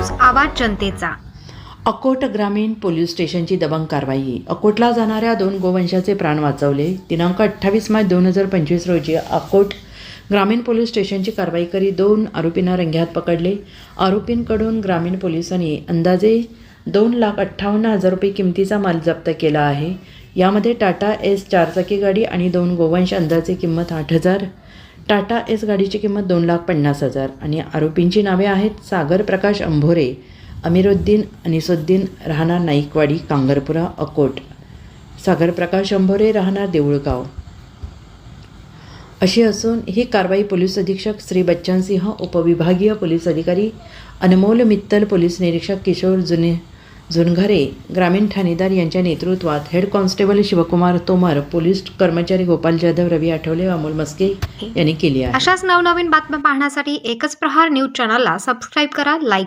आवाज जनतेचा. अकोट ग्रामीण पोलीस स्टेशनची दबंग कारवाई. अकोटला जाणाऱ्या दोन गोवंशाचे प्राण वाचवले. दिनांक अठ्ठावीस मार्च दोन हजार पंचवीस रोजी अकोट ग्रामीण पोलीस स्टेशनची कारवाई करीत दोन आरोपींना रंग्यात पकडले. आरोपींकडून ग्रामीण पोलिसांनी अंदाजे दोन लाख अठ्ठावन्न हजार रुपये किमतीचा माल जप्त केला आहे. यामध्ये टाटा एस चारचाकी गाडी आणि दोन गोवंश अंदाजे किंमत आठ हजार टाटा एस गाडीची किंमत दोन लाख पन्नास हजार. आणि आरोपींची नावे आहेत सागर प्रकाश अंभोरे अमिरुद्दीन अनिसुद्दीन राहणार नाईकवाडी कांगरपुरा अकोट. सागर प्रकाश अंभोरे राहणार देऊळगाव. अशी असून ही कारवाई पोलीस अधीक्षक श्री बच्चन सिंह उपविभागीय पोलीस अधिकारी अनमोल मित्तल पोलीस निरीक्षक किशोर जुने झुनघरे ग्रामीण ठाणेदार यांच्या नेतृत्वात head constable Shivkumar Tomar police कर्मचारी गोपाल जाधव रवी आठवले अमोल मस्के यांनी केली आहे. अशाच नवनवीन बातम्या पाहण्यासाठी एकच प्रहार न्यूज चॅनलला सबस्क्राईब करा लाईक